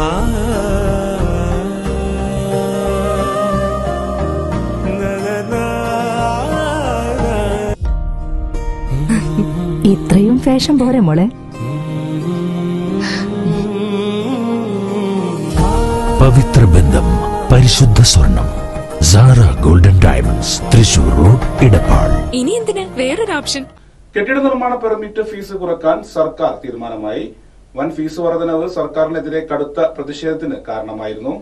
ഇത്രയും ഫാഷൻ പോരെ മോളെ. പവിത്ര ബന്ധം പരിശുദ്ധ സ്വർണം Sara golden diamonds Thrissur road Edappal ഇനി എന്തിനാ? വേറൊരു ഓപ്ഷൻ. കെട്ടിട നിർമ്മാണ പെർമിറ്റ് ഫീസ് കുറയ്ക്കാൻ സർക്കാർ തീരുമാനമായി. വൻ ഫീസ് വർധനവ് സർക്കാരിനെതിരെ കടുത്ത പ്രതിഷേധത്തിന് കാരണമായിരുന്നു.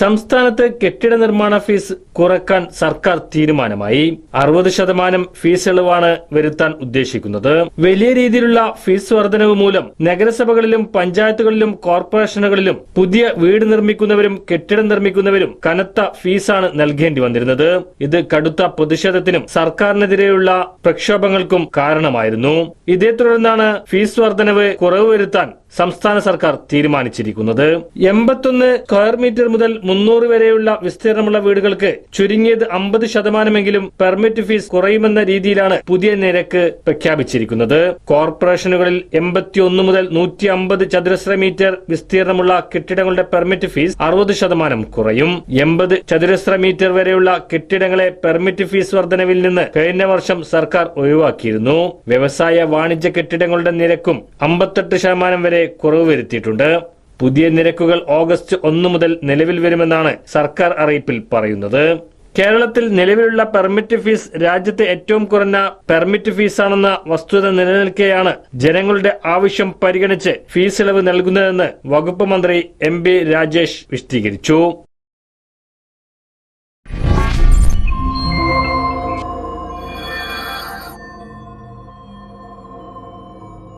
സംസ്ഥാനത്ത് കെട്ടിട നിർമ്മാണ ഫീസ് കുറയ്ക്കാൻ സർക്കാർ തീരുമാനമായി. അറുപത് ശതമാനം ഫീസ് ഇളവാണ് വരുത്താൻ ഉദ്ദേശിക്കുന്നത്. വലിയ രീതിയിലുള്ള ഫീസ് വർധനവ് മൂലം നഗരസഭകളിലും പഞ്ചായത്തുകളിലും കോർപ്പറേഷനുകളിലും പുതിയ വീട് നിർമ്മിക്കുന്നവരും കെട്ടിടം നിർമ്മിക്കുന്നവരും കനത്ത ഫീസാണ് നൽകേണ്ടി വന്നിരുന്നത്. ഇത് കടുത്ത പ്രതിഷേധത്തിനും സർക്കാരിനെതിരെയുള്ള പ്രക്ഷോഭങ്ങൾക്കും കാരണമായിരുന്നു. ഇതേ തുടർന്നാണ് ഫീസ് വർധനവ് കുറവ് വരുത്താൻ സംസ്ഥാന സർക്കാർ തീരുമാനിച്ചിരിക്കുന്നത്. എൺപത്തൊന്ന് സ്ക്വയർ മീറ്റർ മുതൽ മുന്നൂറ് വരെയുള്ള വിസ്തീർണമുള്ള വീടുകൾക്ക് ചുരുങ്ങിയത് അമ്പത് ശതമാനമെങ്കിലും പെർമിറ്റ് ഫീസ് കുറയുമെന്ന രീതിയിലാണ് പുതിയ നിരക്ക് പ്രഖ്യാപിച്ചിരിക്കുന്നത്. കോർപ്പറേഷനുകളിൽ എൺപത്തിയൊന്ന് മുതൽ നൂറ്റി അമ്പത് ചതുരശ്ര മീറ്റർ വിസ്തീർണമുള്ള കെട്ടിടങ്ങളുടെ പെർമിറ്റ് ഫീസ് അറുപത് ശതമാനം കുറയും. എൺപത് ചതുരശ്ര മീറ്റർ വരെയുള്ള കെട്ടിടങ്ങളെ പെർമിറ്റ് ഫീസ് വർധനവിൽ നിന്ന് കഴിഞ്ഞ വർഷം സർക്കാർ ഒഴിവാക്കിയിരുന്നു. വ്യവസായ വാണിജ്യ കെട്ടിടങ്ങളുടെ നിരക്കും അമ്പത്തെട്ട് ശതമാനം വരെ കുറവ് വരുത്തിയിട്ടുണ്ട്. പുതിയ നിരക്കുകൾ ഓഗസ്റ്റ് ഒന്ന് മുതൽ നിലവിൽ വരുമെന്നാണ് സർക്കാർ അറിയിപ്പിൽ പറയുന്നത്. കേരളത്തിൽ നിലവിലുള്ള പെർമിറ്റ് ഫീസ് രാജ്യത്തെ ഏറ്റവും കുറഞ്ഞ പെർമിറ്റ് ഫീസാണെന്ന വസ്തുത നിലനിൽക്കെയാണ് ജനങ്ങളുടെ ആവശ്യം പരിഗണിച്ച് ഫീസ് ഇളവ് നൽകുന്നതെന്ന് വകുപ്പ് മന്ത്രി എം രാജേഷ് വിശദീകരിച്ചു.